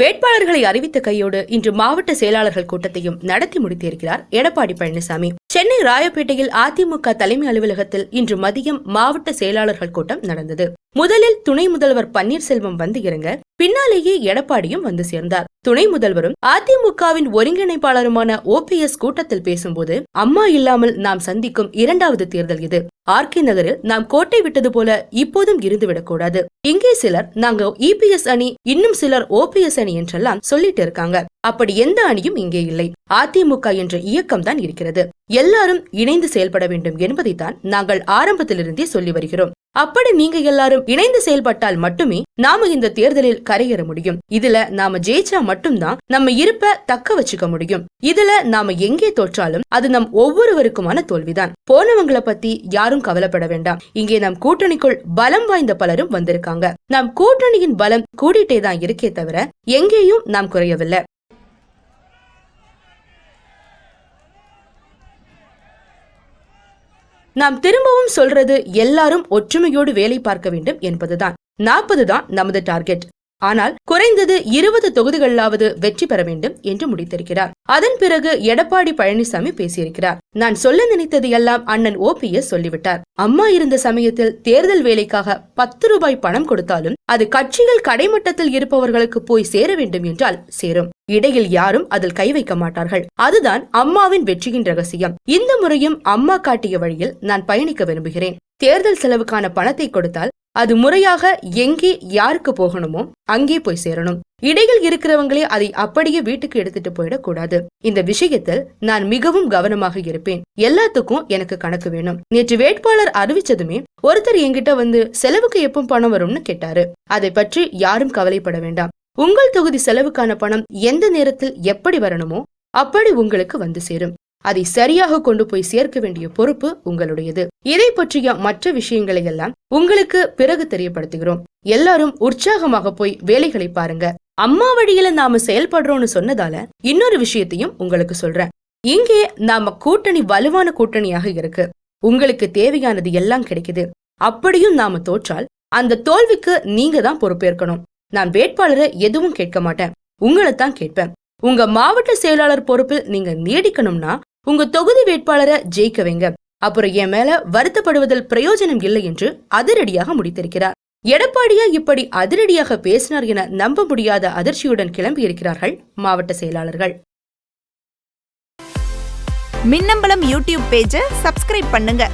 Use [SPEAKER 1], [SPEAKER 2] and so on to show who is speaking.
[SPEAKER 1] வேட்பாளர்களை அறிவித்த கையோடு இன்று மாவட்ட செயலாளர்கள் கூட்டத்தையும் நடத்தி முடித்திருக்கிறார் எடப்பாடி பழனிசாமி. சென்னை ராயப்பேட்டையில் அதிமுக தலைமை அலுவலகத்தில் இன்று மதியம் மாவட்ட செயலாளர்கள் கூட்டம் நடந்தது. முதலில் துணை முதல்வர் பன்னீர்செல்வம் வந்து இறங்க பின்னாலேயே எடப்பாடியும் வந்து சேர்ந்தார். துணை முதல்வரும் அதிமுகவின் ஒருங்கிணைப்பாளருமான ஓபிஎஸ் கூட்டத்தில் பேசும்போது அம்மா இல்லாமல் நாம் சந்திக்கும் இரண்டாவது தேர்தல் இது. ஆர்கே நகரில் நாம் கோட்டை விட்டது போல இப்போதும் இருந்துவிடக் கூடாது. இங்கே சிலர் நாங்க இபிஎஸ் அணி இன்னும் சிலர் ஓபிஎஸ் அணி என்றெல்லாம் சொல்லிட்டு இருக்காங்க. அப்படி எந்த அணியும் இங்கே இல்லை. அதிமுக என்ற இயக்கம் தான் இருக்கிறது. எல்லாரும் இணைந்து செயல்பட வேண்டும் என்பதைத்தான் நாங்கள் ஆரம்பத்திலிருந்தே சொல்லி வருகிறோம். அப்படி நீங்க எல்லாரும் இணைந்து செயல்பட்டால் மட்டுமே நாம இந்த தேர்தலில் கரையேற முடியும். இதுல நாம ஜெயிச்சா மட்டும்தான் நம்ம இருப்ப தக்க வச்சுக்க முடியும். இதுல நாம எங்கே தோற்றாலும் அது நம் ஒவ்வொருவருக்குமான தோல்விதான். போனவங்கள பத்தி யாரும் கவலைப்பட வேண்டாம். இங்கே நம் கூட்டணிக்குள் பலம் வாய்ந்த பலரும் வந்திருக்காங்க. நம் கூட்டணியின் பலம் கூடிட்டே தான் இருக்கே தவிர எங்கேயும் நாம் குறையவில்லை. நாம் திரும்பவும் சொல்றது எல்லாரும் ஒற்றுமையோடு வேலை பார்க்க வேண்டும் என்பதுதான். நாற்பது தான் நமது டார்கெட். ஆனால் குறைந்தது இருபது தொகுதிகளாவது வெற்றி பெற வேண்டும் என்று முடித்திருக்கிறார் அதன் பிறகு எடப்பாடி பழனிசாமி பேசியிருக்கிறார். நான் சொல்ல நினைத்தது எல்லாம் அண்ணன் ஓபிஎஸ் சொல்லிவிட்டார். அம்மா இருந்த சமயத்தில் தேர்தல் வேலைக்காக பத்து ரூபாய் பணம் கொடுத்தாலும் அது கட்சிகள் கடைமட்டத்தில் இருப்பவர்களுக்கு போய் சேர வேண்டும் என்றால் சேரும். இடையில் யாரும் அதில் கை வைக்க மாட்டார்கள். அதுதான் அம்மாவின் வெற்றியின் ரகசியம். இந்த முறையும் அம்மா காட்டிய வழியில் நான் பயணிக்க விரும்புகிறேன். தேர்தல் செலவுக்கான பணத்தை கொடுத்தால் அது முறையாக எங்கே யாருக்கு போகணுமோ அங்கே போய் சேரணும். இடையில் இருக்கிறவங்களே அதை அப்படியே வீட்டுக்கு எடுத்துட்டு போயிடக்கூடாது. இந்த விஷயத்தில் நான் மிகவும் கவனமாக இருப்பேன். எல்லாத்துக்கும் எனக்கு கணக்கு வேணும். நேற்று வேட்பாளர் அறிவிச்சதுமே ஒருத்தர் என்கிட்ட வந்து செலவுக்கு எப்போ பணம் வரும்னு கேட்டாரு. அதை பற்றி யாரும் கவலைப்பட வேண்டாம். உங்கள் தொகுதி செலவுக்கான பணம் எந்த நேரத்தில் எப்படி வரணுமோ அப்படி உங்களுக்கு வந்து சேரும். அதை சரியாக கொண்டு போய் சேர்க்க வேண்டிய பொறுப்பு உங்களுடையது. இதை பற்றிய மற்ற விஷயங்களை எல்லாம் உங்களுக்கு பிறகு தெரியப்படுத்துகிறோம். எல்லாரும் உற்சாகமாக போய் வேலைகளை பாருங்க. அம்மா வழியில நாம செயல்படுறோம்னு சொன்னதால இன்னொரு விஷயத்தையும் உங்களுக்கு சொல்றேன். இங்கே நாம கூட்டணி வலுவான கூட்டணியாக இருக்கு. உங்களுக்கு தேவையானது எல்லாம் கிடைக்குது. அப்படியும் நாம தோற்றால் அந்த தோல்விக்கு நீங்க தான் பொறுப்பேற்கணும். நான் வேட்பாளரை எதுவும் கேட்க மாட்டேன். உங்களை தான் கேட்பேன். உங்க மாவட்ட செயலாளர் பொறுப்பில் நீங்க நீடிக்கணும்னா உங்க தொகுதி வேட்பாளரை ஜெயிக்க வைங்க அப்புறம் என் மேல வருத்தப்படுவதில் பிரயோஜனம் இல்லை என்று அதிரடியாக முடித்திருக்கிறார். எடப்பாடியா இப்படி அதிரடியாக பேசினார் என நம்ப முடியாத அதிர்ச்சியுடன் கிளம்பி இருக்கிறார்கள் மாவட்ட செயலாளர்கள்.
[SPEAKER 2] மின்னம்பலம் யூடியூப் பேஜை சப்ஸ்கிரைப் பண்ணுங்க.